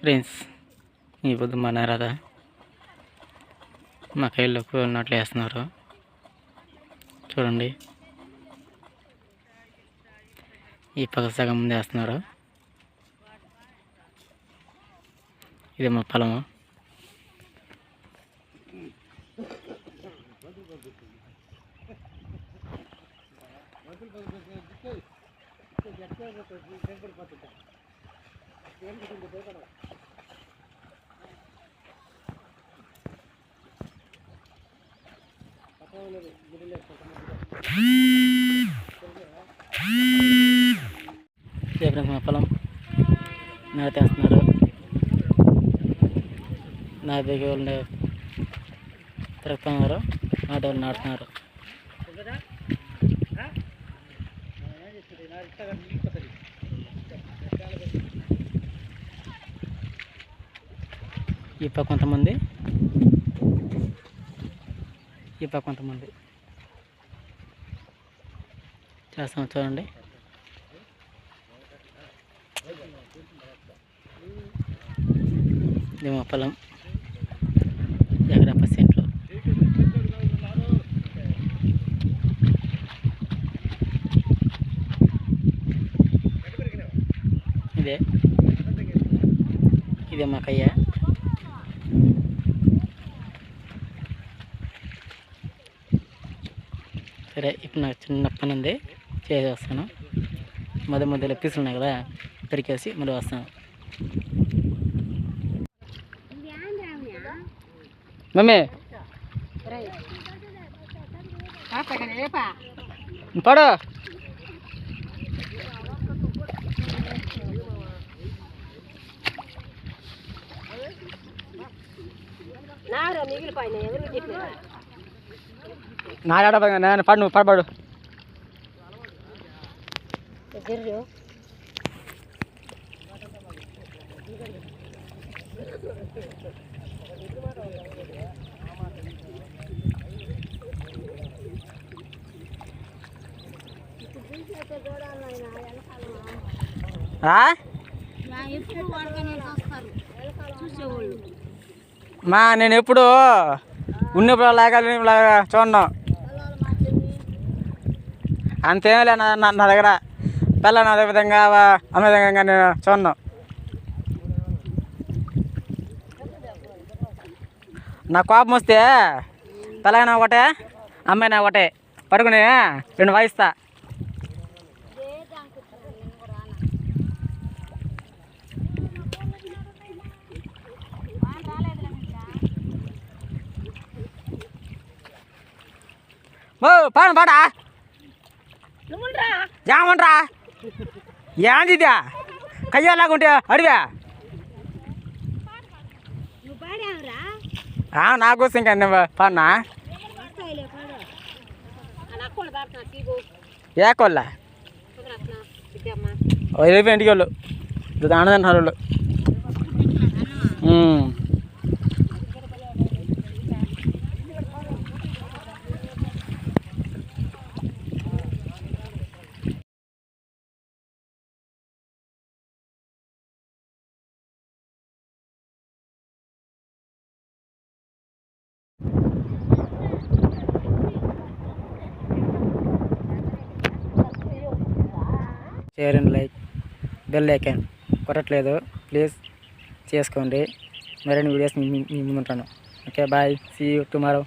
Friends ఈ పొద్దు మా నారద మా కైల్లోకి ఉన్నట్లు వేస్తున్నారు. చూడండి. ఈ పక్క సగం ముందు వేస్తున్నారు. ఇది మా పొలము ఇదే మా పొలం నాటేస్తున్నారు. నా దగ్గర వాళ్ళు తిరుగుతున్నారు నాటి నాటున్నారు నాటుతున్నారు. ఈ పక్క కొంతమంది ఈ పక్క కొంతమంది. చేస్తాం చూడండి. ఇది మా పొలం. ఎకరా పర్సెంట్లు ఇదే. ఇదే మా కయ్య. సరే ఇప్పుడు నాకు చిన్న పని ఉంది. చేసి వస్తాను మధ్య మధ్యలో పీసులు ఉన్నాయి కదా పెరికేసి మళ్ళీ వస్తాను. మమ్మీ! పడు! నారా మిగిలిపోయినా ఎవరికి చెప్పినా నాడాడ నేను పడు నువ్వు పడబడు. మా నేను ఎప్పుడు ఉన్నప్పుడు లాగాలి లాగా చూడను. అంతేం లే నా దగ్గర. పిల్లని అదే విధంగా వా- అదే విధంగా నేను చూడను. నా కోపం వస్తే పిల్లగా ఒకటే అమ్మాయి ఒకటే. పడుకుని రెండు వాయిస్తా. ఓ పాడు. పాడా ఏమంట్రా ఏంది ఇదా కయ్యాలాగుంటే అడిగా నువ్వు పాడావురా నాకు ఇంకా నువ్వు పాడినా వస్తాయిలే పాడు share and like bell icon కొట్టట్లేదు. Please చేసుకోండి. మరిన్ని వీడియోస్ మీ మీ okay bye. See you tomorrow